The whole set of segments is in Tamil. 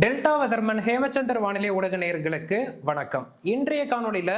டெல்டா வதர்மன் ஹேமச்சந்தர் வானிலை ஊடக நேயர்களுக்கு வணக்கம். இன்றைய காணொளியில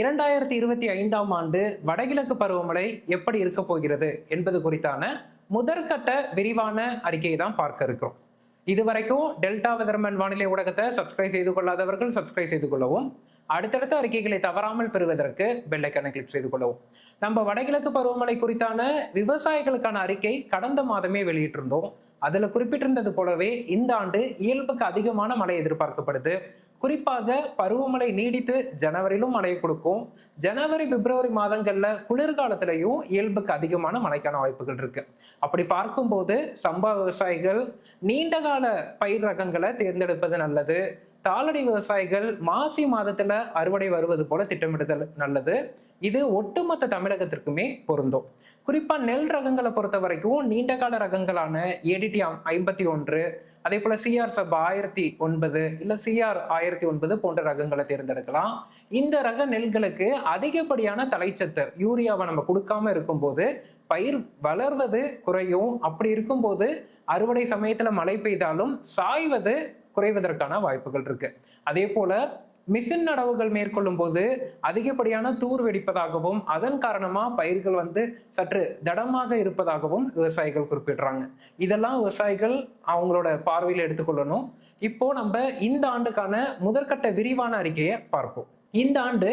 இரண்டாயிரத்தி இருபத்தி ஐந்தாம் ஆண்டு வடகிழக்கு பருவமழை எப்படி இருக்க போகிறது என்பது குறித்தான முதற்கட்ட விரிவான அறிக்கையை தான் பார்க்க இருக்கிறோம். இதுவரைக்கும் டெல்டா வெதர்மன் வானிலை ஊடகத்தை சப்ஸ்கிரைப் செய்து கொள்ளாதவர்கள் சப்ஸ்கிரைப் செய்து கொள்ளவும் அடுத்தடுத்த அறிக்கைகளை தவறாமல் பெறுவதற்கு பெல்லைக்கனை கிளிக் செய்து கொள்ளவும். நம்ம வடகிழக்கு பருவமழை குறித்தான விவசாயிகளுக்கான அறிக்கை கடந்த மாதமே வெளியிட்டிருந்தோம். அதுல குறிப்பிட்டிருந்தது போலவே இந்த ஆண்டு இயல்புக்கு அதிகமான மழை எதிர்பார்க்கப்படுது. குறிப்பாக பருவமழை நீடித்து ஜனவரியிலும் மழையை கொடுக்கும். ஜனவரி பிப்ரவரி மாதங்கள்ல குளிர்காலத்திலையும் இயல்புக்கு அதிகமான மழைக்கான வாய்ப்புகள் இருக்கு. அப்படி பார்க்கும்போது சம்பா விவசாயிகள் நீண்ட கால பயிர் ரகங்களை தேர்ந்தெடுப்பது நல்லது. தாளடி விவசாயிகள் மாசி மாதத்துல அறுவடை வருவது போல திட்டமிடுதல் நல்லது. இது ஒட்டுமொத்த தமிழகத்திற்குமே பொருந்தும். குறிப்பா நெல் ரகங்களை பொறுத்த வரைக்கும் நீண்ட கால ரகங்களான ஏடிடி ஐம்பத்தி ஒன்று அதே போல சிஆர் சப் ஆயிரத்தி ஒன்பது இல்ல சிஆர் ஆயிரத்தி ஒன்பது போன்ற ரகங்களை தேர்ந்தெடுக்கலாம். இந்த ரக நெல்களுக்கு அதிகப்படியான தலைச்சத்து யூரியாவை நம்ம கொடுக்காம இருக்கும்போது பயிர் வளர்வது குறையும். அப்படி இருக்கும்போது அறுவடை சமயத்துல மழை பெய்தாலும் சாய்வது குறைவதற்கான வாய்ப்புகள் இருக்கு. அதே போல மிஷின் நடவுகள் மேற்கொள்ளும் போது அதிகப்படியான தூர் வெடிப்பதாகவும் அதன் காரணமா பயிர்கள் வந்து சற்று தடமாக இருப்பதாகவும் விவசாயிகள் குறிப்பிடுறாங்க. இதெல்லாம் விவசாயிகள் அவங்களோட பார்வையில் எடுத்துக்கொள்ளணும். இப்போ நம்ம இந்த ஆண்டுக்கான முதற்கட்ட விரிவான அறிக்கையை பார்ப்போம். இந்த ஆண்டு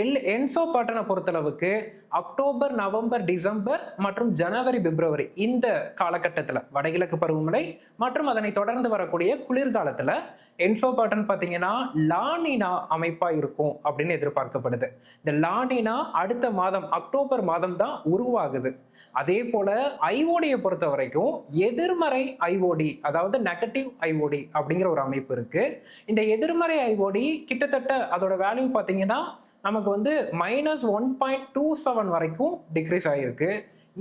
எல் என்சோ பாட்டனை பொறுத்தளவுக்கு அக்டோபர் நவம்பர் டிசம்பர் மற்றும் ஜனவரி பிப்ரவரி இந்த காலகட்டத்தில் வடகிழக்கு பருவமழை மற்றும் அதனை தொடர்ந்து வரக்கூடிய குளிர்காலத்தில் என்சோ பாட்டன் பார்த்தீங்கன்னா லானினா அமைப்பாக இருக்கும் அப்படின்னு எதிர்பார்க்கப்படுது. இந்த லானினா அடுத்த மாதம் அக்டோபர் மாதம் தான் உருவாகுது. அதே போல ஐஓடியை பொறுத்த வரைக்கும் எதிர்மறை ஐஓடி அதாவது நெகட்டிவ் ஐஓடி அப்படிங்கிற ஒரு அமைப்பு இருக்கு. இந்த எதிர்மறை ஐஓடி கிட்டத்தட்ட அதோட வேல்யூ பார்த்தீங்கன்னா நமக்கு வந்து minus one point two seven வரைக்கும் டிக்ரீஸ் ஆகிருக்கு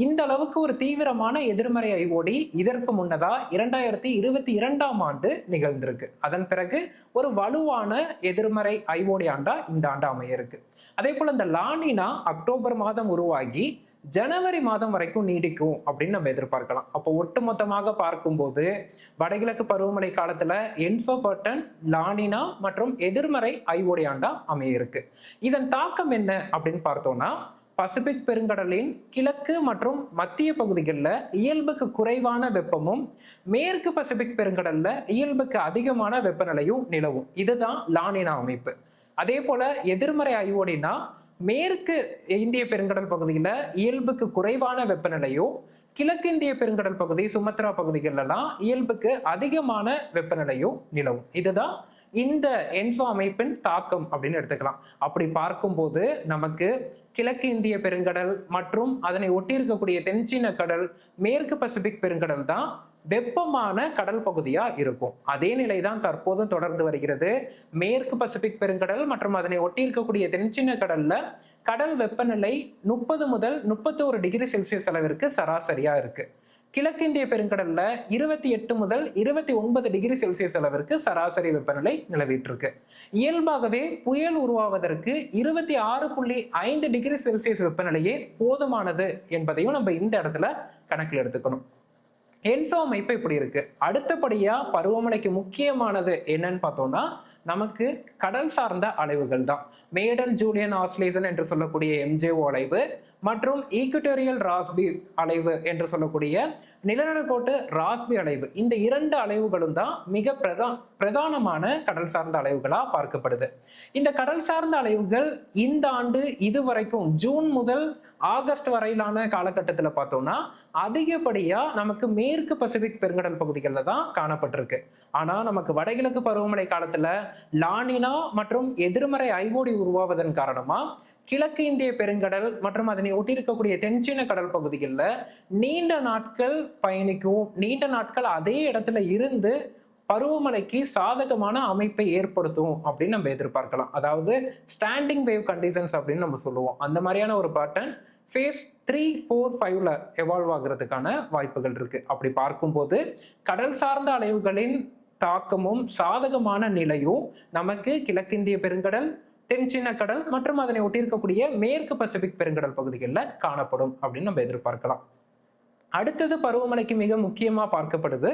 இந்த அளவுக்கு ஒரு தீவிரமான எதிர்மறை ஐஓடி இதற்கு முன்னதா இரண்டாயிரத்தி இருபத்தி இரண்டாம் ஆண்டு நிகழ்ந்திருக்கு. அதன் பிறகு ஒரு வலுவான எதிர்மறை ஐஓடி ஆண்டா இந்த ஆண்டு அமைய இருக்கு. அதே போல இந்த லானினா அக்டோபர் மாதம் உருவாகி ஜனவரி மாதம் வரைக்கும் நீடிக்கும் அப்படின்னு நம்ம எதிர்பார்க்கலாம். அப்போ ஒட்டுமொத்தமாக பார்க்கும்போது வடகிழக்கு பருவமழை காலத்துல என்சோபர்டன் லானினா மற்றும் எதிர்மறை ஐவோடியாண்டா ஆண்டா அமைய இருக்கு இதன் தாக்கம் என்ன அப்படின்னு பார்த்தோம்னா பசிபிக் பெருங்கடலின் கிழக்கு மற்றும் மத்திய பகுதிகளில் இயல்புக்கு குறைவான வெப்பமும் மேற்கு பசிபிக் பெருங்கடல்ல இயல்புக்கு அதிகமான வெப்பநிலையும் நிலவும். இதுதான் லானினா அமைப்பு. அதே போல எதிர்மறை ஐஓடினா மேற்கு இந்திய பெருங்கடல் பகுதியில இயல்புக்கு குறைவான வெப்பநிலையும் கிழக்கு இந்திய பெருங்கடல் பகுதி சுமத்ரா பகுதிகளெல்லாம் இயல்புக்கு அதிகமான வெப்பநிலையும் நிலவும். இதுதான் இந்த என்ஃபோ அமைப்பின் தாக்கம் அப்படின்னு எடுத்துக்கலாம். அப்படி பார்க்கும்போது நமக்கு கிழக்கு இந்திய பெருங்கடல் மற்றும் அதனை ஒட்டி இருக்கக்கூடிய தென்சீன கடல் மேற்கு பசிபிக் பெருங்கடல் தான் வெப்பமான கடல் பகுதியா இருக்கும். அதே நிலை தான் தற்போதும் தொடர்ந்து வருகிறது. மேற்கு பசிபிக் பெருங்கடல் மற்றும் அதனை ஒட்டி இருக்கக்கூடிய தென்சின்ன கடல்ல கடல் வெப்பநிலை முப்பது முதல் முப்பத்தோரு டிகிரி செல்சியஸ் அளவிற்கு சராசரியா இருக்கு. கிழக்கிந்திய பெருங்கடல்ல இருபத்தி எட்டு முதல் இருபத்தி ஒன்பது டிகிரி செல்சியஸ் அளவிற்கு சராசரி வெப்பநிலை நிலவிட்டு இருக்கு இயல்பாகவே புயல் உருவாவதற்கு இருபத்தி ஆறு புள்ளி ஐந்து டிகிரி செல்சியஸ் வெப்பநிலையே போதுமானது என்பதையும் நம்ம இந்த இடத்துல கணக்கில் எடுத்துக்கணும். என்சோ அமைப்பு இப்படி இருக்கு. அடுத்தபடியா பருவமழைக்கு முக்கியமானது என்னன்னு பார்த்தோம்னா நமக்கு கடல் சார்ந்த அலைவுகள் தான். மேடன் ஜூலியன் ஆஸ்லேசன் என்று சொல்லக்கூடிய எம்ஜேஓ அலைவு மற்றும் ஈக்குட்டோரியல் ராஸ்பி அலைவு என்று சொல்லக்கூடிய நிலநடுக்கோட்டு ராஸ்பி அலைவு. இந்த இரண்டு அலைவுகளும் தான் மிக பிரதா பிரதானமான கடல் சார்ந்த அலைவுகளா பார்க்கப்படுது. இந்த கடல் சார்ந்த அலைவுகள் இந்த ஆண்டு இதுவரைக்கும் ஜூன் முதல் ஆகஸ்ட் வரையிலான காலகட்டத்தில் பார்த்தோம்னா அதிகப்படியா நமக்கு மேற்கு பசிபிக் பெருங்கடல் பகுதிகளில் தான் காணப்பட்டிருக்கு. ஆனா நமக்கு வடகிழக்கு பருவமழை காலத்துல லானினா மற்றும் எதிர்மறை ஐஓடி உருவாவதன் காரணமா கிழக்கு இந்திய பெருங்கடல் மற்றும் அதனை ஒட்டியிருக்கக்கூடிய தென்சீன கடல் பகுதிகளில் நீண்ட நாட்கள் பயணிக்கும் நீண்ட நாட்கள் அதே இடத்துல இருந்து பருவமழைக்கு சாதகமான அமைப்பை ஏற்படுத்தும் அப்படின்னு நம்ம எதிர்பார்க்கலாம். அதாவது ஸ்டாண்டிங் வேவ் கண்டிஷன்ஸ் அப்படின்னு நம்ம சொல்லுவோம். அந்த மாதிரியான ஒரு பேட்டர்ன் ஃபேஸ் த்ரீ ஃபோர் ஃபைவ்ல எவால்வ் ஆகுறதுக்கான வாய்ப்புகள் இருக்கு. அப்படி பார்க்கும்போது கடல் சார்ந்த அலைவுகளின் தாக்கமும் சாதகமான நிலையும் நமக்கு கிழக்கிந்திய பெருங்கடல் தென்சீன கடல் மற்றும் அதனை ஒட்டியிருக்கக்கூடிய மேற்கு பசிபிக் பெருங்கடல் பகுதிகளில் காணப்படும் அப்படின்னு நம்ம எதிர்பார்க்கலாம். அடுத்தது பருவமழைக்கு மிக முக்கியமா பார்க்கப்படுது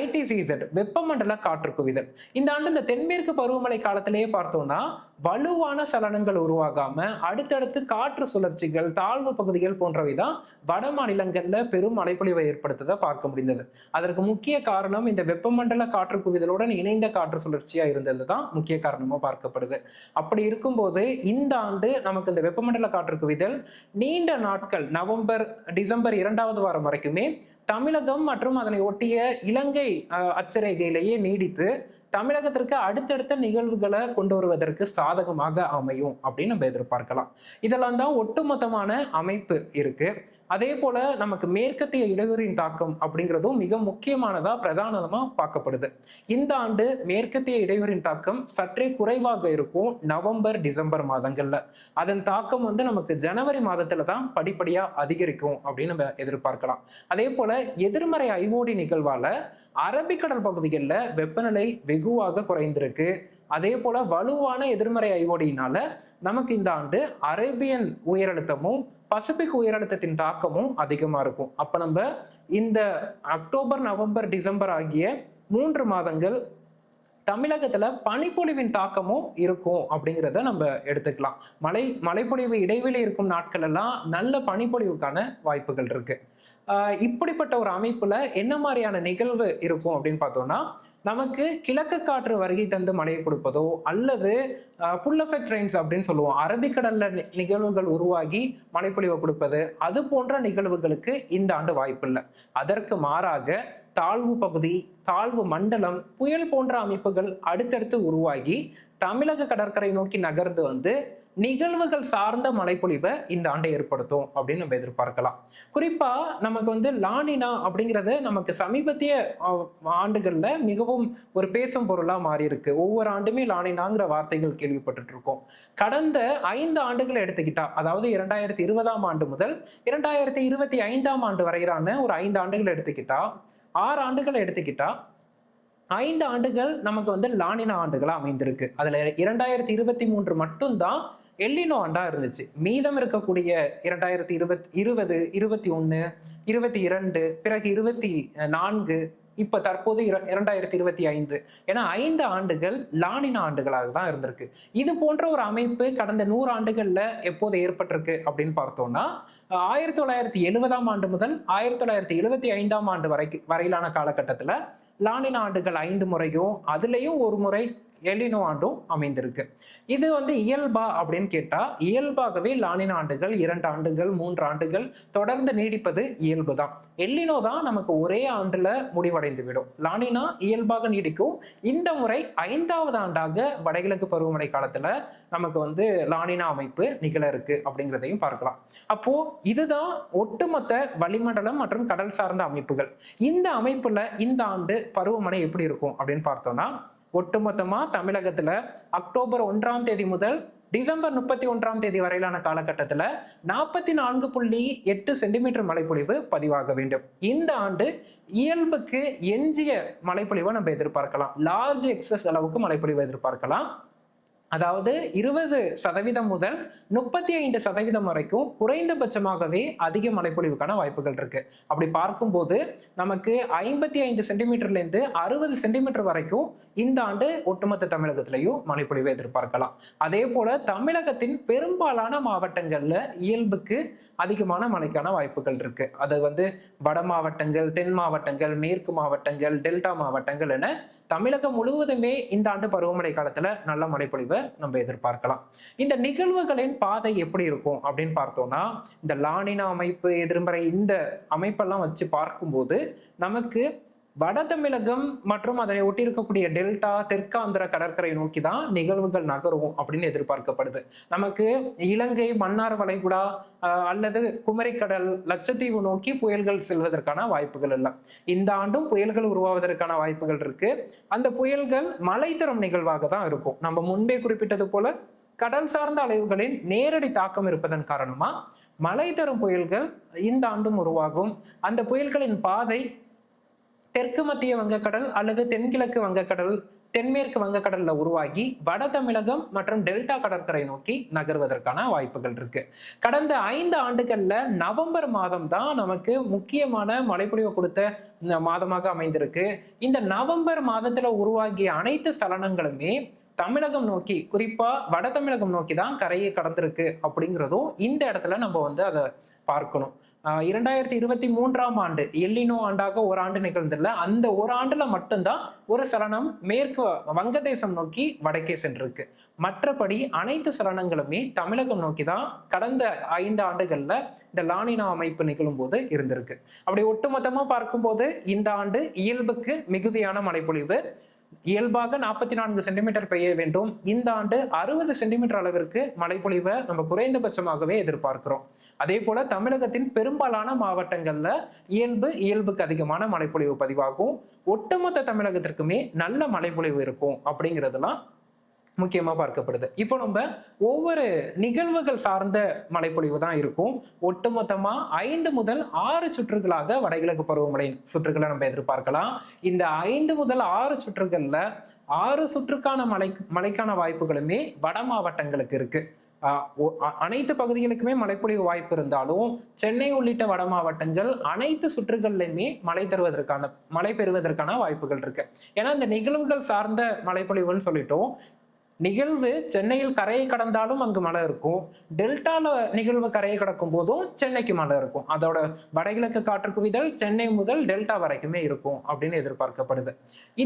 ஐடிசிசெட் வெப்பமண்டல காற்று குவிதல் இந்த ஆண்டு இந்த தென்மேற்கு பருவமழை காலத்திலேயே பார்த்தோம்னா வலுவான சலனங்கள் உருவாகாம அடுத்தடுத்து காற்று சுழற்சிகள் தாழ்வு பகுதிகள் போன்றவை தான் வட மாநிலங்கள்ல பெரும் மழைப்பொழிவை ஏற்படுத்ததை பார்க்க முடிந்தது. அதற்கு முக்கிய காரணம் இந்த வெப்பமண்டல காற்று குவிதலுடன் இணைந்த காற்று சுழற்சியா இருந்தது தான் முக்கிய காரணமா பார்க்கப்படுது. அப்படி இருக்கும்போது இந்த ஆண்டு நமக்கு இந்த வெப்பமண்டல காற்று குவிதல் நீண்ட நாட்கள் நவம்பர் டிசம்பர் இரண்டாவது வாரம் வரைக்குமே தமிழகம் மற்றும் அதனை ஒட்டிய இலங்கை அச்சரேகையிலேயே நீடித்து தமிழகத்திற்கு அடுத்தடுத்த நிகழ்வுகளை கொண்டு வருவதற்கு சாதகமாக அமையும் அப்படின்னு நம்ம எதிர்பார்க்கலாம். இதெல்லாம் தான் ஒட்டுமொத்தமான அமைப்பு இருக்கு. அதே போல நமக்கு மேற்கத்திய இடையூறின் தாக்கம் அப்படிங்கிறதும் மிக முக்கியமானதா பிரதானமா பார்க்கப்படுது. இந்த ஆண்டு மேற்கத்திய இடையூறின் தாக்கம் சற்றே குறைவாக இருக்கும் நவம்பர் டிசம்பர் மாதங்கள்ல. அதன் தாக்கம் வந்து நமக்கு ஜனவரி மாதத்துல தான் படிப்படியா அதிகரிக்கும் அப்படின்னு நம்ம எதிர்பார்க்கலாம். அதே போல எதிர்மறை ஐஓடி நிகழ்வால அரபிக்கடல் பகுதிகளில் வெப்பநிலை வெகுவாக குறைந்திருக்கு. அதே போல வலுவான எதிர்மறை ஐஓடியினால நமக்கு இந்த ஆண்டு அரேபியன் உயரழுத்தமும் பசிபிக் உயரழுத்தத்தின் தாக்கமும் அதிகமா இருக்கும். அப்ப நம்ம இந்த அக்டோபர் நவம்பர் டிசம்பர் ஆகிய மூன்று மாதங்கள் தமிழகத்துல பனிப்பொழிவின் தாக்கமும் இருக்கும் அப்படிங்கிறத நம்ம எடுத்துக்கலாம். மழை மழைப்பொழிவு இடைவெளி இருக்கும் நாட்கள் எல்லாம் நல்ல பனிப்பொழிவுக்கான வாய்ப்புகள் இருக்கு. இப்படிப்பட்ட ஒரு அமைப்புல என்ன மாதிரியான நிகழ்வு இருக்கும் அப்படின்னு பார்த்தோம்னா நமக்கு கிழக்கு காற்று வருகை தந்து மழையை கொடுப்பதோ அல்லது புல் எஃபெக்ட் ரெயின்ஸ் அப்படின்னு சொல்லுவோம். அரபிக்கடல்ல நி- நிகழ்வுகள் உருவாகி மழைப்பொழிவை கொடுப்பது அது போன்ற நிகழ்வுகளுக்கு இந்த ஆண்டு வாய்ப்பில்லை அதற்கு மாறாக தாழ்வு பகுதி தாழ்வு மண்டலம் புயல் போன்ற அமைப்புகள் அடுத்தடுத்து உருவாகி தமிழக கடற்கரை நோக்கி நகர்ந்து வந்து நிகழ்வுகள் சார்ந்த மழைப்பொழிவை இந்த ஆண்டை ஏற்படுத்தும் அப்படின்னு நம்ம எதிர்பார்க்கலாம். குறிப்பா நமக்கு வந்து லானினா அப்படிங்கிறது நமக்கு சமீபத்திய ஆண்டுகள்ல மிகவும் ஒரு பேசும் பொருளா மாறி இருக்கு ஒவ்வொரு ஆண்டுமே லானினாங்கிற வார்த்தைகள் கேள்விப்பட்டு இருக்கோம் கடந்த ஐந்து ஆண்டுகளை எடுத்துக்கிட்டா அதாவது இரண்டாயிரத்தி இருபதாம் ஆண்டு முதல் இரண்டாயிரத்தி இருபத்தி ஐந்தாம் ஆண்டு வரையிலான ஒரு ஐந்து ஆண்டுகள் எடுத்துக்கிட்டா ஆறு ஆண்டுகளை எடுத்துக்கிட்டா ஐந்து ஆண்டுகள் நமக்கு வந்து லானினா ஆண்டுகளாக அமைந்திருக்கு. அதுல இரண்டாயிரத்தி இருபத்தி மூன்று மட்டும்தான் எல்லினோ ஆண்டா இருந்துச்சு. மீதம் இருக்கக்கூடிய இரண்டாயிரத்தி இருபத் இருபது இருபத்தி ஒன்று இருபத்தி இரண்டு பிறகு இருபத்தி நான்கு இப்ப தற்போது இரண்டாயிரத்தி இருபத்தி ஐந்து. ஏன்னா ஐந்து ஆண்டுகள் லானினா ஆண்டுகளாக தான் இருந்திருக்கு. இது போன்ற ஒரு அமைப்பு கடந்த நூறு ஆண்டுகள்ல எப்போது ஏற்பட்டிருக்கு அப்படின்னு பார்த்தோம்னா ஆயிரத்தி தொள்ளாயிரத்தி எழுபதாம் ஆண்டு முதல் ஆயிரத்தி தொள்ளாயிரத்தி எழுபத்தி ஐந்தாம் ஆண்டு வரைக்கும் வரையிலான காலகட்டத்துல லானினா ஆண்டுகள் ஐந்து முறையும் அதுலயும் ஒரு முறை எலினோ ஆண்டும் அமைந்திருக்கு. இது வந்து இயல்பா அப்படின்னு கேட்டா இயல்பாகவே லானினா ஆண்டுகள் இரண்டு ஆண்டுகள் மூன்று ஆண்டுகள் தொடர்ந்து நீடிப்பது இயல்பு தான் எல்லினோ தான் நமக்கு ஒரே ஆண்டுல முடிவடைந்து விடும் லானினா இயல்பாக நீடிக்கும். இந்த முறை ஐந்தாவது ஆண்டாக வடகிழக்கு பருவமழை காலத்துல நமக்கு வந்து லானினா அமைப்பு நிகழ இருக்கு அப்படிங்கிறதையும் பார்க்கலாம். அப்போ இதுதான் ஒட்டுமொத்த வளிமண்டலம் மற்றும் கடல் சார்ந்த அமைப்புகள். இந்த அமைப்புல இந்த ஆண்டு பருவமழை எப்படி இருக்கும் அப்படின்னு பார்த்தோம்னா ஒட்டுமொத்தமா தமிழகத்துல அக்டோபர் ஒன்றாம் தேதி முதல் டிசம்பர் முப்பத்தி ஒன்றாம் தேதி வரையிலான காலகட்டத்தில் நாற்பத்தி நான்கு புள்ளி எட்டு சென்டிமீட்டர் மழைப்பொழிவு பதிவாக வேண்டும். இந்த ஆண்டு இயல்புக்கு எஞ்சிய மழைப்பொழிவை நம்ம எதிர்பார்க்கலாம். லார்ஜ் எக்ஸஸ் அளவுக்கு மழைப்பொழிவை எதிர்பார்க்கலாம். அதாவது இருபது சதவீதம் முதல் முப்பத்தி ஐந்து சதவீதம் வரைக்கும் குறைந்தபட்சமாகவே அதிக மழைப்பொழிவுக்கான வாய்ப்புகள் இருக்கு. அப்படி பார்க்கும்போது நமக்கு ஐம்பத்தி ஐந்து சென்டிமீட்டர்லேருந்து அறுபது சென்டிமீட்டர் வரைக்கும் இந்த ஆண்டு ஒட்டுமொத்த தமிழகத்திலையும் மழைப்பொழிவை எதிர்பார்க்கலாம். அதே போல தமிழகத்தின் பெரும்பாலான மாவட்டங்கள்ல இயல்புக்கு அதிகமான மழைக்கான வாய்ப்புகள் இருக்கு. அது வந்து வட மாவட்டங்கள் தென் மாவட்டங்கள் மேற்கு மாவட்டங்கள் டெல்டா மாவட்டங்கள் என தமிழகம் முழுவதுமே இந்த ஆண்டு பருவமழை காலத்துல நல்ல மழைப்பொழிவை நம்ம எதிர்பார்க்கலாம். இந்த நிகழ்வுகளின் பாதை எப்படி இருக்கும் அப்படின்னு பார்த்தோம்னா இந்த லானினா அமைப்பு எதிர்மறை இந்த அமைப்பெல்லாம் வச்சு பார்க்கும்போது நமக்கு வட தமிழகம் மற்றும் அதனை ஒட்டி இருக்கக்கூடிய டெல்டா தெற்காந்திர கடற்கரை நோக்கி தான் நிகழ்வுகள் நகரும் அப்படின்னு எதிர்பார்க்கப்படுது. நமக்கு இலங்கை மன்னார் வளைகுடா அல்லது குமரிக்கடல் லட்சத்தீவு நோக்கி புயல்கள் செல்வதற்கான வாய்ப்புகள் இல்லை இந்த ஆண்டும் புயல்கள் உருவாவதற்கான வாய்ப்புகள் இருக்கு. அந்த புயல்கள் மலை தரும் நிகழ்வாக தான் இருக்கும். நம்ம முன்பே குறிப்பிட்டது போல கடல் சார்ந்த அலைவுகளின் நேரடி தாக்கம் இருப்பதன் காரணமா மலை தரும் புயல்கள் இந்த ஆண்டும் உருவாகும். அந்த புயல்களின் பாதை தெற்கு மத்திய வங்கக்கடல் அல்லது தென்கிழக்கு வங்கக்கடல் தென்மேற்கு வங்கக்கடல்ல உருவாகி வட தமிழகம் மற்றும் டெல்டா கடற்கரை நோக்கி நகர்வதற்கான வாய்ப்புகள் இருக்கு. கடந்த ஐந்து ஆண்டுகள்ல நவம்பர் மாதம் தான் நமக்கு முக்கியமான மழைப்பொழிவு கொடுத்த மாதமாக அமைந்திருக்கு. இந்த நவம்பர் மாதத்துல உருவாகிய அனைத்து சலனங்களுமே தமிழகம் நோக்கி குறிப்பா வட தமிழகம் நோக்கி தான் கரையை கடந்திருக்கு அப்படிங்கிறதும் இந்த இடத்துல நம்ம வந்து அதை பார்க்கணும். இரண்டாயிரத்தி இருபத்தி மூன்றாம் ஆண்டு எல்லினோ ஆண்டாக ஒரு ஆண்டு நிகழ்ந்தில்ல அந்த ஒரு ஆண்டுல மட்டும்தான் ஒரு சலனம் மேற்கு வங்கதேசம் நோக்கி வடக்கே சென்றிருக்கு. மற்றபடி அனைத்து சலனங்களுமே தமிழகம் நோக்கி தான் கடந்த ஐந்து ஆண்டுகள்ல இந்த லானினா அமைப்பு நிகழும் போது இருந்திருக்கு. அப்படி ஒட்டுமொத்தமா பார்க்கும்போது இந்த ஆண்டு இயல்புக்கு மிகுதியான மழைப்பொழிவு இயல்பாக நாற்பத்தி நான்கு சென்டிமீட்டர் பெய்ய வேண்டும். இந்த ஆண்டு அறுபது சென்டிமீட்டர் அளவிற்கு மழைப்பொழிவை நம்ம குறைந்தபட்சமாகவே எதிர்பார்க்கிறோம். அதே போல தமிழகத்தின் பெரும்பாலான மாவட்டங்கள்ல இயல்பு இயல்புக்கு அதிகமான மழைப்பொழிவு பதிவாகும். ஒட்டுமொத்த தமிழகத்திற்குமே நல்ல மழைப்பொழிவு இருக்கும் அப்படிங்கிறதுலாம் முக்கியமா பார்க்கப்படுது. இப்போ நம்ம ஒவ்வொரு நிகழ்வுகள் சார்ந்த மழைப்பொழிவு தான் இருக்கும். ஒட்டுமொத்தமா ஐந்து முதல் ஆறு சுற்றுகளாக வடகிழக்கு பருவமழை சுற்றுகளை நம்ம எதிர்பார்க்கலாம். இந்த ஐந்து முதல் ஆறு சுற்றுகள்ல ஆறு சுற்றுக்கான மழை மழைக்கான வாய்ப்புகளுமே வட மாவட்டங்களுக்கு இருக்கு. அனைத்து பகுதிகளுக்குமே மழைப்பொழிவு வாய்ப்பு இருந்தாலும் சென்னை உள்ளிட்ட வட மாவட்டங்கள் அனைத்து சுற்றுகள்லையுமே மழை தருவதற்கான மழை பெறுவதற்கான வாய்ப்புகள் இருக்கு. ஏன்னா இந்த நிகழ்வுகள் சார்ந்த மழைப்பொழிவுன்னு சொல்லிட்டோம். நிகழ்வு சென்னையில் கரையை கடந்தாலும் அங்கு மழை இருக்கும். டெல்டால நிகழ்வு கரையை கடக்கும் போதும் சென்னைக்கு மழை இருக்கும். அதோட வடகிழக்கு காற்று குவிதல் சென்னை முதல் டெல்டா வரைக்குமே இருக்கும் அப்படின்னு எதிர்பார்க்கப்படுது.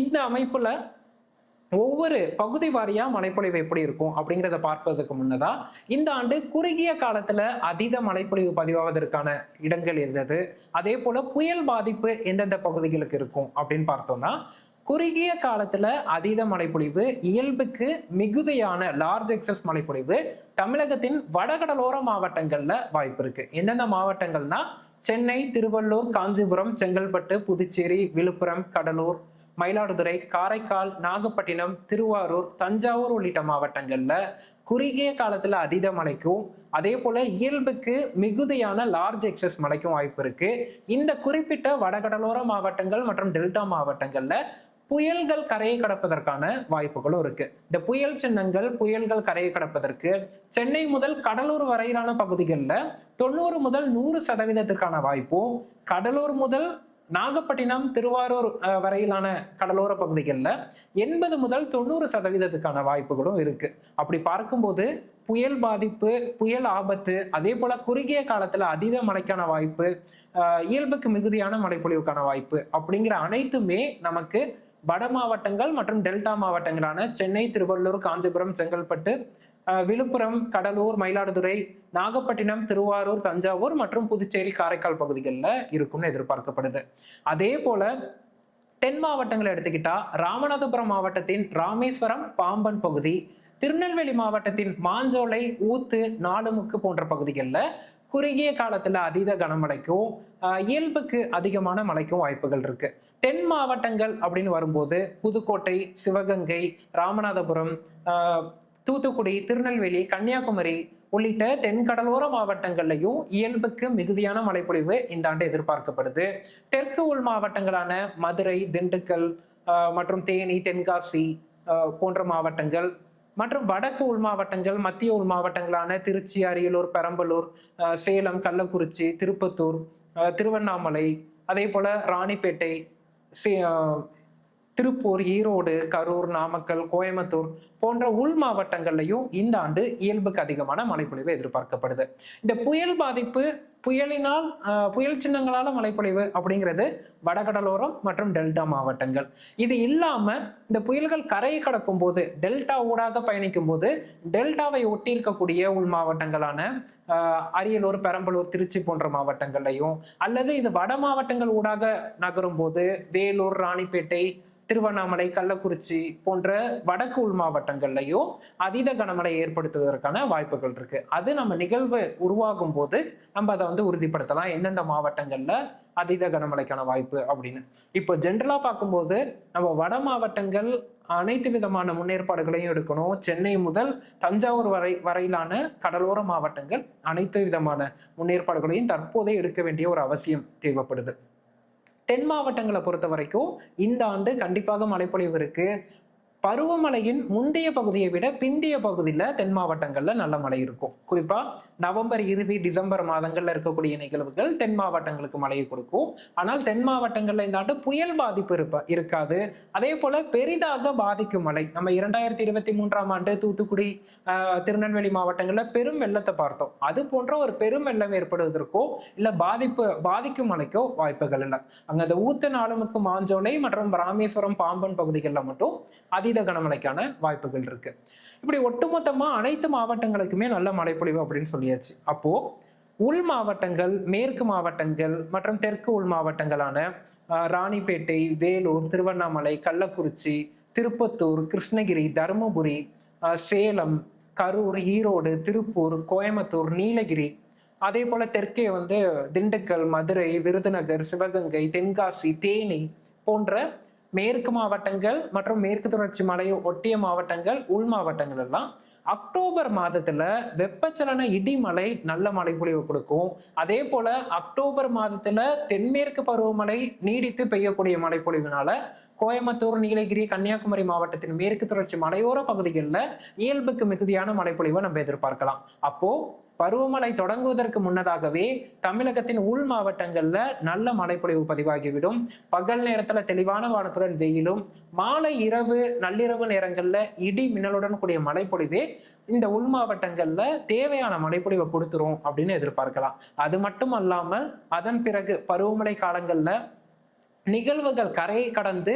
இந்த அமைப்புல ஒவ்வொரு பகுதி வாரியா மழைப்பொழிவு எப்படி இருக்கும் அப்படிங்கிறத பார்ப்பதற்கு முன்னதா இந்த ஆண்டு குறுகிய காலத்துல அதீத மழைப்பொழிவு பதிவாவதற்கான இடங்கள் இருந்தது. அதே போல புயல் பாதிப்பு எந்தெந்த பகுதிகளுக்கு இருக்கும் அப்படின்னு பார்த்தோம்னா குறுகிய காலத்துல அதீத மழைப்பொழிவு இயல்புக்கு மிகுதியான லார்ஜ் எக்ஸஸ் மழைப்பொழிவு தமிழகத்தின் வடகடலோர மாவட்டங்கள்ல வாய்ப்பு இருக்கு. என்னென்ன மாவட்டங்கள்னா சென்னை திருவள்ளூர் காஞ்சிபுரம் செங்கல்பட்டு புதுச்சேரி விழுப்புரம் கடலூர் மயிலாடுதுறை காரைக்கால் நாகப்பட்டினம் திருவாரூர் தஞ்சாவூர் உள்ளிட்ட மாவட்டங்கள்ல குறுகிய காலத்துல அதீத மழைக்கும் அதே போல இயல்புக்கு மிகுதியான லார்ஜ் எக்ஸஸ் மழைக்கும் வாய்ப்பு இருக்கு. இந்த குறிப்பிட்ட வடகடலோர மாவட்டங்கள் மற்றும் டெல்டா மாவட்டங்கள்ல புயல்கள் கரையை கடப்பதற்கான வாய்ப்புகளும் இருக்கு. இந்த புயல் சின்னங்கள் புயல்கள் கரையை கடப்பதற்கு சென்னை முதல் கடலூர் வரையிலான பகுதிகளில் தொண்ணூறு முதல் நூறு சதவீதத்திற்கான வாய்ப்பும் கடலூர் முதல் நாகப்பட்டினம் திருவாரூர் வரையிலான கடலோர பகுதிகளில் எண்பது முதல் தொண்ணூறு சதவீதத்துக்கான வாய்ப்புகளும் இருக்கு. அப்படி பார்க்கும்போது புயல் பாதிப்பு புயல் ஆபத்து அதே போல குறுகிய காலத்துல அதீத மழைக்கான வாய்ப்பு இயல்புக்கு மிகுதியான மழைப்பொழிவுக்கான வாய்ப்பு அப்படிங்கிற அனைத்துமே நமக்கு வட மாவட்டங்கள் மற்றும் டெல்டா மாவட்டங்களான சென்னை திருவள்ளூர் காஞ்சிபுரம் செங்கல்பட்டு விழுப்புரம் கடலூர் மயிலாடுதுறை நாகப்பட்டினம் திருவாரூர் தஞ்சாவூர் மற்றும் புதுச்சேரி காரைக்கால் பகுதிகளில் இருக்கும்னு எதிர்பார்க்கப்படுது. அதே போல தென் மாவட்டங்களை எடுத்துக்கிட்டா ராமநாதபுரம் மாவட்டத்தின் ராமேஸ்வரம் பாம்பன் பகுதி திருநெல்வேலி மாவட்டத்தின் மாஞ்சோலை ஊத்து நாலுமுக்கு போன்ற பகுதிகளில் குறுகிய காலத்துல அதீத கனமழைக்கும் இயல்புக்கு அதிகமான மழைக்கும் வாய்ப்புகள் இருக்கு. தென் மாவட்டங்கள் அப்படின்னு வரும்போது புதுக்கோட்டை சிவகங்கை ராமநாதபுரம் தூத்துக்குடி திருநெல்வேலி கன்னியாகுமரி உள்ளிட்ட தென்கடலோர மாவட்டங்கள்லையும் இயல்புக்கு மிகுதியான மழைப்பொழிவு இந்த ஆண்டு எதிர்பார்க்கப்படுது. தெற்கு உள் மாவட்டங்களான மதுரை திண்டுக்கல் மற்றும் தேனி தென்காசி போன்ற மாவட்டங்கள் மற்றும் வடக்கு உள் மாவட்டங்கள் மத்திய உள் மாவட்டங்களான திருச்சி அரியலூர் பெரம்பலூர் சேலம் கள்ளக்குறிச்சி திருப்பத்தூர் திருவண்ணாமலை அதே போல ராணிப்பேட்டை திருப்பூர் ஈரோடு கரூர் நாமக்கல் கோயம்புத்தூர் போன்ற உள் மாவட்டங்கள்லையும் இந்த ஆண்டு இயல்புக்கு அதிகமான மழைப்பொழிவு எதிர்பார்க்கப்படுது. இந்த புயல் பாதிப்பு புயலினால் புயல் சின்னங்களால மழைப்பொழிவு அப்படிங்கிறது வடகடலோரம் மற்றும் டெல்டா மாவட்டங்கள். இது இல்லாம இந்த புயல்கள் கரையை கடக்கும் போது டெல்டா ஊடாக பயணிக்கும் போது டெல்டாவை ஒட்டி இருக்கக்கூடிய உள் மாவட்டங்களான அரியலூர் பெரம்பலூர் திருச்சி போன்ற மாவட்டங்கள்லையும் அல்லது இது வட மாவட்டங்கள் ஊடாக நகரும் போது வேலூர் ராணிப்பேட்டை திருவண்ணாமலை கள்ளக்குறிச்சி போன்ற வடக்கு உள் மாவட்டங்கள்லையும் அதீத கனமழை ஏற்படுத்துவதற்கான வாய்ப்புகள் இருக்கு. அது நம்ம நிகழ்வு உருவாகும் போது நம்ம அதை வந்து உறுதிப்படுத்தலாம். எந்தெந்த மாவட்டங்கள்ல அதீத கனமழைக்கான வாய்ப்பு அப்படின்னு. இப்போ ஜென்ரலா பார்க்கும்போது நம்ம வட மாவட்டங்கள் அனைத்து விதமான முன்னேற்பாடுகளையும் எடுக்கணும். சென்னை முதல் தஞ்சாவூர் வரை வரையிலான கடலோர மாவட்டங்கள் அனைத்து விதமான முன்னேற்பாடுகளையும் தற்போதே எடுக்க வேண்டிய ஒரு அவசியம் தேவைப்படுது. தென் மாவட்டங்களை பொறுத்த வரைக்கும் இந்த ஆண்டு கண்டிப்பாக மழைப்பொழிவு இருக்கு. பருவமழையின் முந்தைய பகுதியை விட பிந்தைய பகுதியில தென் மாவட்டங்கள்ல நல்ல மழை இருக்கும். குறிப்பா நவம்பர் இறுதி டிசம்பர் மாதங்கள்ல இருக்கக்கூடிய நிகழ்வுகள் தென் மாவட்டங்களுக்கு மழையை கொடுக்கும். ஆனால் தென் மாவட்டங்களில் இந்த ஆண்டு புயல் பாதிப்பு இருப்ப இருக்காது. அதே போல பெரிதாக பாதிக்கும் மழை. நம்ம இரண்டாயிரத்தி இருபத்தி மூன்றாம் ஆண்டு தூத்துக்குடி ஆஹ், திருநெல்வேலி மாவட்டங்களில் பெரும் வெள்ளத்தை பார்த்தோம். அது போன்ற ஒரு பெரும் வெள்ளம் ஏற்படுவதற்கோ இல்ல பாதிப்பு பாதிக்கும் மழைக்கோ வாய்ப்புகள் இல்லை. அங்க அந்த ஊத்தன் ஆளுமுக்கு மாஞ்சோலை மற்றும் ராமேஸ்வரம் பாம்பன் பகுதிகளில் மட்டும் அதீத கனமழைக்கான வாய்ப்புகள் இருக்கு. இப்படி ஒட்டுமொத்தமா அனைத்து மாவட்டங்களுக்குமே நல்ல மழைப்பொழிவு அப்படின்னு சொல்லியாச்சு. அப்போ உள் மாவட்டங்கள் மேற்கு மாவட்டங்கள் மற்றும் தெற்கு உள் மாவட்டங்களான ராணிப்பேட்டை வேலூர் திருவண்ணாமலை கள்ளக்குறிச்சி திருப்பத்தூர் கிருஷ்ணகிரி தருமபுரி சேலம் கரூர் ஈரோடு திருப்பூர் கோயம்புத்தூர் நீலகிரி. அதே போல தெற்கே வந்து திண்டுக்கல் மதுரை விருதுநகர் சிவகங்கை தென்காசி தேனி போன்ற மேற்கு மாவட்டங்கள் மற்றும் மேற்கு தொடர்ச்சி மலையை ஒட்டிய மாவட்டங்கள் உள் மாவட்டங்கள் எல்லாம் அக்டோபர் மாதத்துல வெப்பச்சலன இடிமலை நல்ல மழைப்பொழிவு கொடுக்கும். அதே போல அக்டோபர் மாதத்துல தென்மேற்கு பருவமழை நீடித்து பெய்யக்கூடிய மழைப்பொழிவினால கோயம்புத்தூர் நீலகிரி கன்னியாகுமரி மாவட்டத்தின் மேற்கு தொடர்ச்சி மலையோர பகுதிகளில் இயல்புக்கு மிகுதியான மழைப்பொழிவை நம்ம எதிர்பார்க்கலாம். அப்போ பருவமழை தொடங்குவதற்கு முன்னதாகவே தமிழகத்தின் உள் மாவட்டங்கள்ல நல்ல மழைப்பொழிவு பதிவாகிவிடும். பகல் நேரத்துல தெளிவான வானத்துடன் வெயிலும் மாலை இரவு நள்ளிரவு நேரங்கள்ல இடி மின்னலுடன் கூடிய மழைப்பொழிவே இந்த உள் மாவட்டங்கள்ல தேவையான மழைப்பொழிவை கொடுத்துரும் அப்படின்னு எதிர்பார்க்கலாம். அது மட்டும் அல்லாமல் அதன் பிறகு பருவமழை காலங்கள்ல நிகழ்வுகள் கரையை கடந்து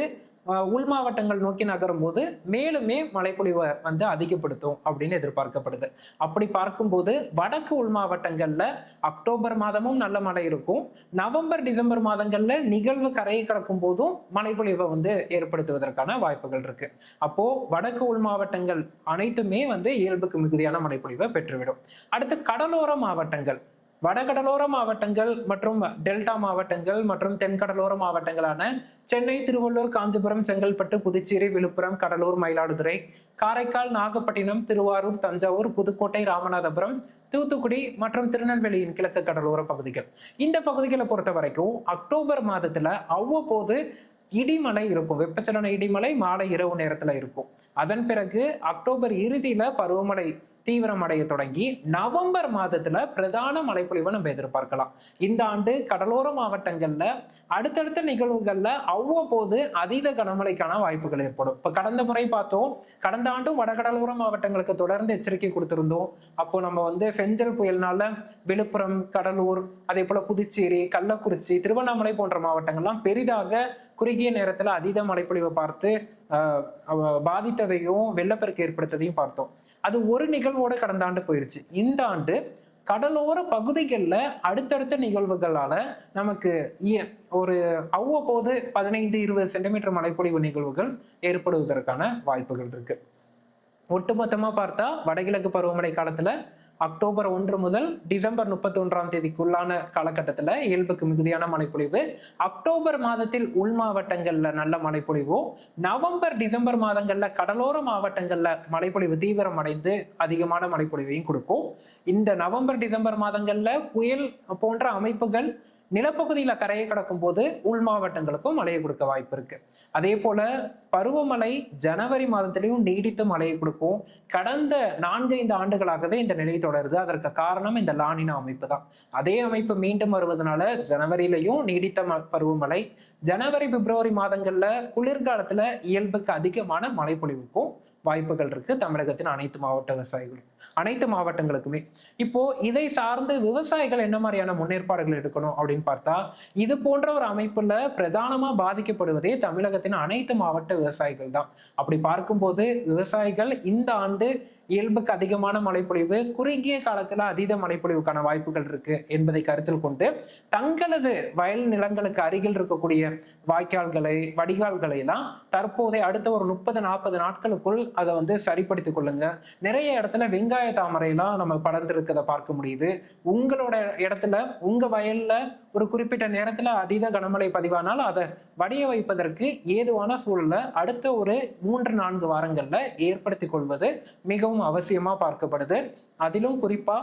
உள் மாவட்டங்கள் நோக்கி நகரும் போது மேலுமே மழைப்பொழிவை வந்து அதிகப்படுத்தும் அப்படின்னு எதிர்பார்க்கப்படுது. அப்படி பார்க்கும்போது வடக்கு உள் மாவட்டங்கள்ல அக்டோபர் மாதமும் நல்ல மழை இருக்கும். நவம்பர் டிசம்பர் மாதங்கள்ல நிகழ்வு கரையை கடக்கும் போதும் மழைப்பொழிவை வந்து ஏற்படுத்துவதற்கான வாய்ப்புகள் இருக்கு. அப்போ வடக்கு உள் மாவட்டங்கள் அனைத்துமே வந்து இயல்புக்கு மிகுதியான மழைப்பொழிவை பெற்றுவிடும். அடுத்து கடலோர மாவட்டங்கள். வடகடலோர மாவட்டங்கள் மற்றும் டெல்டா மாவட்டங்கள் மற்றும் தென்கடலோர மாவட்டங்களான சென்னை திருவள்ளூர் காஞ்சிபுரம் செங்கல்பட்டு புதுச்சேரி விழுப்புரம் கடலூர் மயிலாடுதுறை காரைக்கால் நாகப்பட்டினம் திருவாரூர் தஞ்சாவூர் புதுக்கோட்டை ராமநாதபுரம் தூத்துக்குடி மற்றும் திருநெல்வேலியின் கிழக்கு கடலோர பகுதிகள். இந்த பகுதிகளை பொறுத்த வரைக்கும் அக்டோபர் மாதத்துல அவ்வப்போது இடிமலை இருக்கும். வெப்பச்சலன இடிமலை மாலை இரவு நேரத்துல இருக்கும். அதன் பிறகு அக்டோபர் இறுதியில பருவமழை தீவிரமடைய தொடங்கி நவம்பர் மாதத்துல பிரதான மழைப்பொழிவை நம்ம எதிர்பார்க்கலாம். இந்த ஆண்டு கடலோர மாவட்டங்கள்ல அடுத்தடுத்த நிகழ்வுகள்ல அவ்வப்போது அதீத கனமழைக்கான வாய்ப்புகள் ஏற்படும். இப்ப கடந்த முறை பார்த்தோம் கடந்த ஆண்டும் வடகடலோர மாவட்டங்களுக்கு தொடர்ந்து எச்சரிக்கை கொடுத்திருந்தோம். அப்போ நம்ம வந்து ஃபெஞ்சல் புயல்னால விழுப்புரம் கடலூர் அதே போல புதுச்சேரி கள்ளக்குறிச்சி திருவண்ணாமலை போன்ற மாவட்டங்கள்லாம் பெரிதாக குறுகிய நேரத்துல அதீத மழைப்பொழிவை பார்த்து பாதித்ததையும் வெள்ளப்பெருக்கு ஏற்படுத்ததையும் பார்த்தோம். அது ஒரு நிகழ்வோட கடந்த ஆண்டு போயிருச்சு. இந்த ஆண்டு கடலோர பகுதிகளில் அடுத்தடுத்த நிகழ்வுகளால நமக்கு இய- ஒரு அவ்வப்போது பதினைந்து இருபது சென்டிமீட்டர் மழைப்பொழிவு நிகழ்வுகள் ஏற்படுவதற்கான வாய்ப்புகள் இருக்கு. ஒட்டுமொத்தமாக பார்த்தா வடகிழக்கு பருவமழை காலத்துல அக்டோபர் ஒன்று முதல் டிசம்பர் முப்பத்தி ஒன்றாம் தேதிக்குள்ளான காலகட்டத்தில் இயல்புக்கு மிகுதியான மழைப்பொழிவு. அக்டோபர் மாதத்தில் உள் மாவட்டங்களில் நல்ல மழைப்பொழிவும் நவம்பர் டிசம்பர் மாதங்களில் கடலோர மாவட்டங்களில் மழைப்பொழிவு தீவிரம் அடைந்து அதிகமான மழைப்பொழிவையும் கொடுக்கும். இந்த நவம்பர் டிசம்பர் மாதங்களில் புயல் போன்ற அமைப்புகள் நிலப்பகுதியில கரையை கடக்கும் போது உள் மாவட்டங்களுக்கும் மழையை கொடுக்க வாய்ப்பு இருக்கு. அதே போல பருவமழை ஜனவரி மாதத்திலையும் நீடித்து மழையை கொடுக்கும். கடந்த நான்கைந்து ஆண்டுகளாகவே இந்த நிலை தொடருது. அதற்கு காரணம் இந்த லானினா அமைப்பு தான். அதே அமைப்பு மீண்டும் வருவதனால ஜனவரியிலையும் நீடித்த ம- பருவமழை. ஜனவரி பிப்ரவரி மாதங்கள்ல குளிர்காலத்துல இயல்புக்கு அதிகமான மழைப்பொழிவுக்கும் வாய்ப்புகள் இருக்கு. தமிழகத்தின் அனைத்து மாவட்ட விவசாயிகளுக்கும். அனைத்து மாவட்டங்களுக்குமே. இப்போ இதை சார்ந்து விவசாயிகள் என்ன மாதிரியான முன்னேற்பாடுகள் எடுக்கணும் அப்படின்னு பார்த்தா இது போன்ற ஒரு அமைப்புல பிரதானமா பாதிக்கப்படுவதே தமிழகத்தின் அனைத்து மாவட்ட விவசாயிகள் தான். அப்படி பார்க்கும்போது விவசாயிகள் இந்த ஆண்டு இயல்புக்கு அதிகமான மழைப்பொழிவு குறுகிய காலத்துல அதீத மழைப்பொழிவுக்கான வாய்ப்புகள் இருக்கு என்பதை கருத்தில் கொண்டு தங்களது வயல் நிலங்களுக்கு அருகில் இருக்கக்கூடிய வாய்க்கால்களை வடிகால்களை எல்லாம் தற்போதைய அடுத்த ஒரு முப்பது நாற்பது நாட்களுக்குள் அதை வந்து சரிப்படுத்திக் கொள்ளுங்க. நிறைய இடத்துல வெங்க வெங்காய தாமரையெல்லாம் நம்ம படர்ந்திருக்கிறத பார்க்க முடியுது. உங்களோட இடத்துல உங்க வயல்ல ஒரு குறிப்பிட்ட நேரத்துல அதீத கனமழை பதிவானால் அதை வடிய வைப்பதற்கு ஏதுவான சூழலை அடுத்த ஒரு மூன்று நான்கு வாரங்கள்ல ஏற்படுத்தி கொள்வது மிகவும் அவசியமா பார்க்கப்படுது. அதிலும் குறிப்பா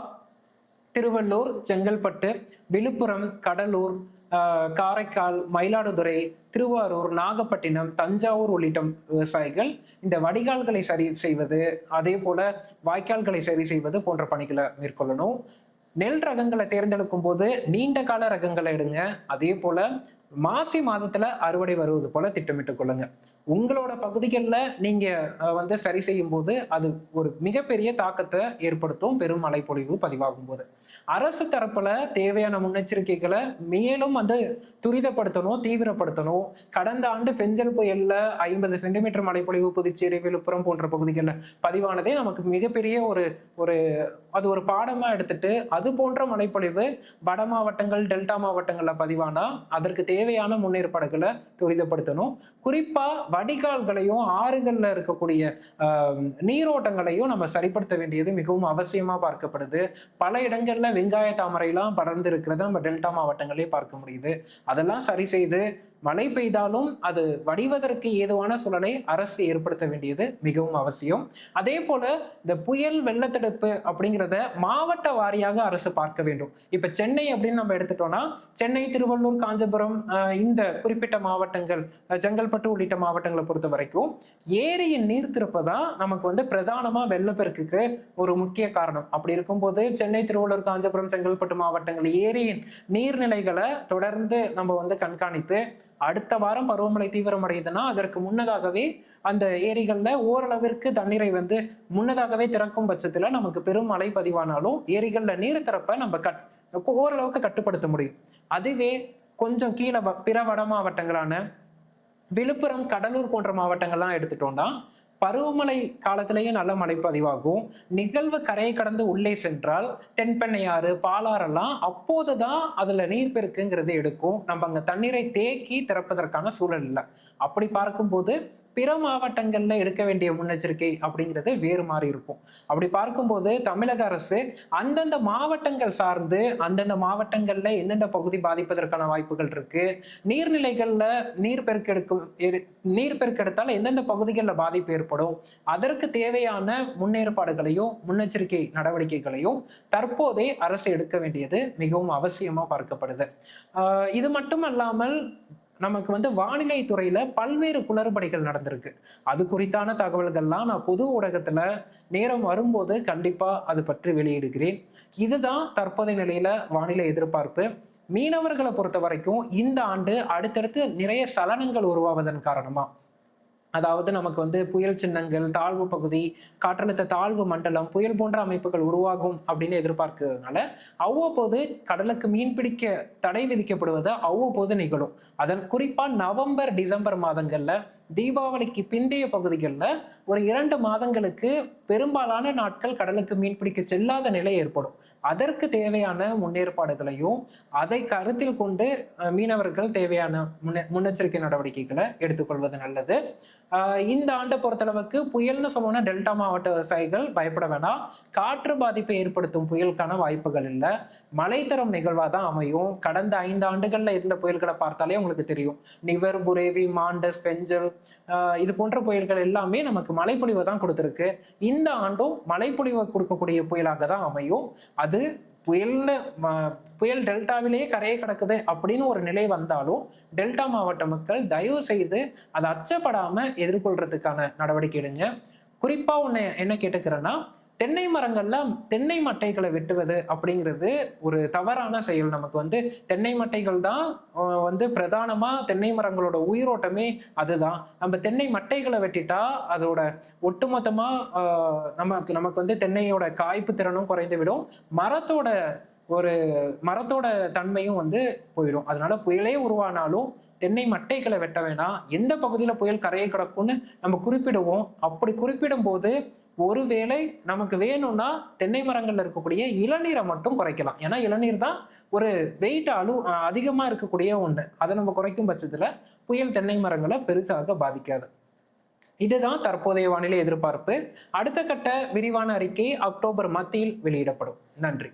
திருவள்ளூர் செங்கல்பட்டு விழுப்புரம் கடலூர் காரைக்கால் மயிலாடுதுறை திருவாரூர் நாகப்பட்டினம் தஞ்சாவூர் உள்ளிட்ட விவசாயிகள் இந்த வடிகால்களை சரி செய்வது அதே போல வாய்க்கால்களை சரி செய்வது போன்ற பணிகளை மேற்கொள்ளணும். நெல் ரகங்களை தேர்ந்தெடுக்கும் போது நீண்ட கால ரகங்களை எடுங்க. அதே போல மாசி மாதத்துல அறுவடை வருவது போல திட்டமிட்டுக் கொள்ளுங்க. உங்களோட பகுதிகளில் நீங்க வந்து சரி செய்யும் போது அது ஒரு மிகப்பெரிய தாக்கத்தை ஏற்படுத்தும். பெரும் மழைப்பொழிவு பதிவாகும் போது அரசு தரப்புல தேவையான முன்னெச்சரிக்கைகளை மேலும் வந்து துரிதப்படுத்தணும் தீவிரப்படுத்தணும். கடந்த ஆண்டு பெஞ்சல் புயல்ல ஐம்பது சென்டிமீட்டர் மழைப்பொழிவு புதுச்சேரி விழுப்புரம் போன்ற பகுதிகளில் பதிவானதே நமக்கு மிகப்பெரிய ஒரு ஒரு அது ஒரு பாடமா எடுத்துட்டு அது போன்ற மழைப்பொழிவு வட மாவட்டங்கள் டெல்டா மாவட்டங்கள்ல பதிவானா அதற்கு தேவையான முன்னேற்பாடுகளை துரிதப்படுத்தணும். குறிப்பா வடிகால்களையும் ஆறுகள்ல இருக்கக்கூடிய நீரோட்டங்களையும் நம்ம சரிப்படுத்த வேண்டியது மிகவும் அவசியமா பார்க்கப்படுது. பல இடங்கள்ல வெங்காய தாமரைலாம் படர்ந்து இருக்கிறத நம்ம டெல்டா மாவட்டங்களே பார்க்க முடியுது. அதெல்லாம் சரி செய்து மழை பெய்தாலும் அது வடிவதற்கு ஏதுவான சூழலை அரசு ஏற்படுத்த வேண்டியது மிகவும் அவசியம். அதே போல இந்த புயல் வெள்ளத்தடுப்பு அப்படிங்கிறத மாவட்ட வாரியாக அரசு பார்க்க வேண்டும். இப்ப சென்னை அப்படின்னு நம்ம எடுத்துட்டோம்னா சென்னை திருவள்ளூர் காஞ்சிபுரம் இந்த குறிப்பிட்ட மாவட்டங்கள் செங்கல்பட்டு உள்ளிட்ட மாவட்டங்களை பொறுத்த வரைக்கும் ஏரியின் நீர் திருப்பதான் தான் நமக்கு வந்து பிரதானமா வெள்ளப்பெருக்குக்கு ஒரு முக்கிய காரணம். அப்படி இருக்கும்போது சென்னை திருவள்ளூர் காஞ்சிபுரம் செங்கல்பட்டு மாவட்டங்கள் ஏரியின் நீர்நிலைகளை தொடர்ந்து நம்ம வந்து கண்காணித்து அடுத்த வாரம் பருவமழை தீவிரமடையுதுன்னா அதற்கு முன்னதாகவே அந்த ஏரிகளில் ஓரளவிற்கு தண்ணீரை வந்து முன்னதாகவே திறக்கும் பட்சத்தில் நமக்கு பெரும் மழை பதிவானாலும் ஏரிகளில் நீர் திறப்ப நம்ம கட் ஓரளவுக்கு கட்டுப்படுத்த முடியும். அதுவே கொஞ்சம் கீழே வ- பிற வட மாவட்டங்களான விழுப்புரம் கடலூர் போன்ற மாவட்டங்கள்லாம் எடுத்துட்டோம்னா பருவமழை காலத்திலேயே நல்ல மழை பதிவாகும். நிகழ்வு கரையை கடந்து உள்ளே சென்றால் தென்பெண்ணையாறு பாலாறெல்லாம் அப்போதுதான் அதுல நீர்ப்பெருக்குங்கிறது எடுக்கும். நம்ம அங்க தண்ணீரை தேக்கி திறப்பதற்கான சூழல் இல்லை. அப்படி பார்க்கும்போது பிற மாவட்டங்கள்ல எடுக்க வேண்டிய முன்னெச்சரிக்கை அப்படிங்கிறது வேறு மாதிரி இருக்கும். அப்படி பார்க்கும்போது தமிழக அரசு அந்தந்த மாவட்டங்கள் சார்ந்து அந்தந்த மாவட்டங்கள்ல எந்தெந்த பகுதி பாதிப்பதற்கான வாய்ப்புகள் இருக்கு? நீர்நிலைகள்ல நீர் பெருக்கெடுக்கும் எரு- நீர் பெருக்கெடுத்தால் எந்தெந்த பகுதிகளில் பாதிப்பு ஏற்படும்? அதற்கு தேவையான முன்னேற்பாடுகளையும் முன்னெச்சரிக்கை நடவடிக்கைகளையும் தற்போதே அரசு எடுக்க வேண்டியது மிகவும் அவசியமா பார்க்கப்படுது. இது மட்டும் அல்லாமல் நமக்கு வந்து வானிலை துறையில பல்வேறு குளறுபடிகள் நடந்திருக்கு. அது குறித்தான தகவல்கள்லாம் நான் பொது ஊடகத்துல நேரம் வரும்போது கண்டிப்பா அது பற்றி வெளியிடுகிறேன். இதுதான் தற்போதைய நிலையில வானிலை எதிர்பார்ப்பு. மீனவர்களை பொறுத்த வரைக்கும் இந்த ஆண்டு அடுத்தடுத்து நிறைய சலனங்கள் உருவாவதன் காரணமா? அதாவது நமக்கு வந்து புயல் சின்னங்கள் தாழ்வு பகுதி காற்றழுத்த தாழ்வு மண்டலம் புயல் போன்ற அமைப்புகள் உருவாகும் அப்படின்னு எதிர்பார்க்கிறதுனால அவ்வப்போது கடலுக்கு மீன் பிடிக்க தடை விதிக்கப்படுவது அவ்வப்போது நிகழும். அதன் குறிப்பா நவம்பர் டிசம்பர் மாதங்கள்ல தீபாவளிக்கு பிந்தைய பகுதிகளில் ஒரு இரண்டு மாதங்களுக்கு பெரும்பாலான நாட்கள் கடலுக்கு மீன் பிடிக்க செல்லாத நிலை ஏற்படும். அதற்கு தேவையான முன்னேற்பாடுகளையும் அதை கருத்தில் கொண்டு மீனவர்கள் தேவையான முன்னே முன்னெச்சரிக்கை நடவடிக்கைகளை எடுத்துக்கொள்வது நல்லது. இந்த ஆண்டை பொறுத்தளவுக்கு புயல்னு சொல்லணும்னா டெல்டா மாவட்ட விவசாயிகள் பயப்பட வேணாம். காற்று பாதிப்பை ஏற்படுத்தும் புயலுக்கான வாய்ப்புகள் இல்லை. மழை தரும் நிகழ்வாக தான் அமையும். கடந்த ஐந்து ஆண்டுகள்ல இருந்த புயல்களை பார்த்தாலே உங்களுக்கு தெரியும். நிவர் புரேவி மாண்டஸ் பெஞ்சல் இது போன்ற புயல்கள் எல்லாமே நமக்கு மழைப்பொழிவை தான் கொடுத்துருக்கு. இந்த ஆண்டும் மழைப்பொழிவை கொடுக்கக்கூடிய புயலாக தான் அமையும். அது புயல்ல ம- புயல் டெல்டாவிலேயே கரையை கிடக்குது அப்படின்னு ஒரு நிலை வந்தாலும் டெல்டா மாவட்ட மக்கள் தயவு செய்து அதை அச்சப்படாம எதிர்கொள்றதுக்கான நடவடிக்கை எடுங்க. குறிப்பா உன்னை என்ன கேட்டுக்கிறேன்னா தென்னை மரங்கள்லாம் தென்னை மட்டைகளை வெட்டுவது அப்படிங்கிறது ஒரு தவறான செயல். நமக்கு வந்து தென்னை மட்டைகள் தான் வந்து பிரதானமா தென்னை மரங்களோட உயிரோட்டமே அதுதான். நம்ம தென்னை மட்டைகளை வெட்டிட்டா அதோட ஒட்டுமொத்தமா நமக்கு நமக்கு வந்து தென்னையோட காய்ப்பு திறனும் குறைந்து விடும் மரத்தோட ஒரு மரத்தோட தன்மையும் வந்து போயிடும். அதனால புயலே உருவானாலும் தென்னை மட்டைகளை வெட்ட வேணாம். எந்த பகுதியில் புயல் கரையை கிடக்கும்னு நம்ம குறிப்பிடுவோம். அப்படி குறிப்பிடும் போது ஒருவேளை நமக்கு வேணும்னா தென்னை மரங்கள்ல இருக்கக்கூடிய இளநீரை மட்டும் குறைக்கலாம். ஏன்னா இளநீர் தான் ஒரு வெயிட் அளவு அதிகமாக அதிகமா இருக்கக்கூடிய ஒண்ணு. அதை நம்ம குறைக்கும் பட்சத்துல புயல் தென்னை மரங்களை பெருசாக பாதிக்காது. இதுதான் தற்போதைய வானிலை எதிர்பார்ப்பு. அடுத்த கட்ட விரிவான அறிக்கை அக்டோபர் மத்தியில் வெளியிடப்படும். நன்றி.